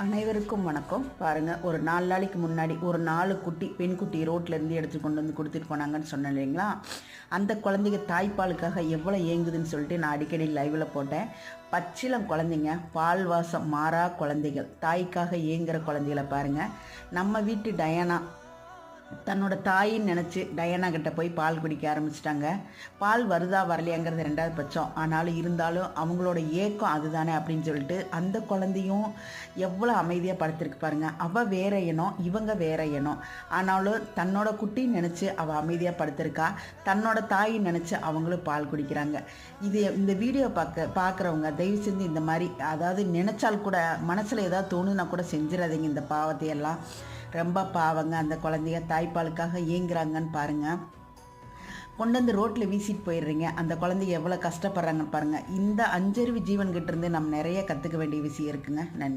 அனைவருக்கும் வணக்கம். பாருங்கள் ஒரு நாலு நாளைக்கு முன்னாடி ஒரு நாலு குட்டி பெண் குட்டி ரோட்ல இருந்து எடுத்து கொண்டு வந்து கொடுத்துட்டு போனாங்கன்னு சொன்னேன் இல்லைங்களா? அந்த குழந்தைங்க தாய்ப்பாலுக்காக எவ்வளோ ஏங்குதுன்னு சொல்லிட்டு நான் அடிக்கடி லைவில் போட்டேன். பச்சிலம் குழந்தைங்க பால் வாசம் மாறா குழந்தைகள் தாய்க்காக ஏங்குற குழந்தைகளை பாருங்கள் நம்ம வீட்டு டயானா தன்னோட தாயின்னு நினச்சி டயானா கிட்ட போய் பால் குடிக்க ஆரம்பிச்சிட்டாங்க. பால் வருதா வரலையாங்கிறது ரெண்டாவது பட்சம். ஆனாலும் இருந்தாலும் அவங்களோட ஏக்கம் அதுதானே அப்படின்னு சொல்லிட்டு அந்த குழந்தையும் எவ்வளோ அமைதியாக படுத்திருக்கு பாருங்க. அவள் வேற இனம் இவங்க வேற இனம். ஆனாலும் தன்னோட குட்டின்னு நினச்சி அவள் அமைதியாக படுத்திருக்கா. தன்னோட தாயின்னு நினச்சி அவங்களும் பால் குடிக்கிறாங்க. இது இந்த வீடியோ பார்க்க பார்க்குறவங்க தயவு செஞ்சு இந்த மாதிரி அதாவது நினச்சால் கூட மனசில் ஏதாவது தோணுனா கூட செஞ்சிடாதீங்க இந்த பாவத்தையெல்லாம். ரொம்ப பாவங்க. அந்த குழந்தைய தாய்ப்பாலுக்காக ஏங்குறாங்கன்னு பாருங்கள் கொண்டு வந்து ரோட்டில் வீசிட்டு போயிடுறீங்க. அந்த குழந்தைங்க எவ்வளோ கஷ்டப்படுறாங்கன்னு பாருங்கள் இந்த அஞ்சறிவு ஜீவன்கிட்ட இருந்து நம்ம நிறைய கற்றுக்க வேண்டிய விஷயம் இருக்குங்க. நன்றி.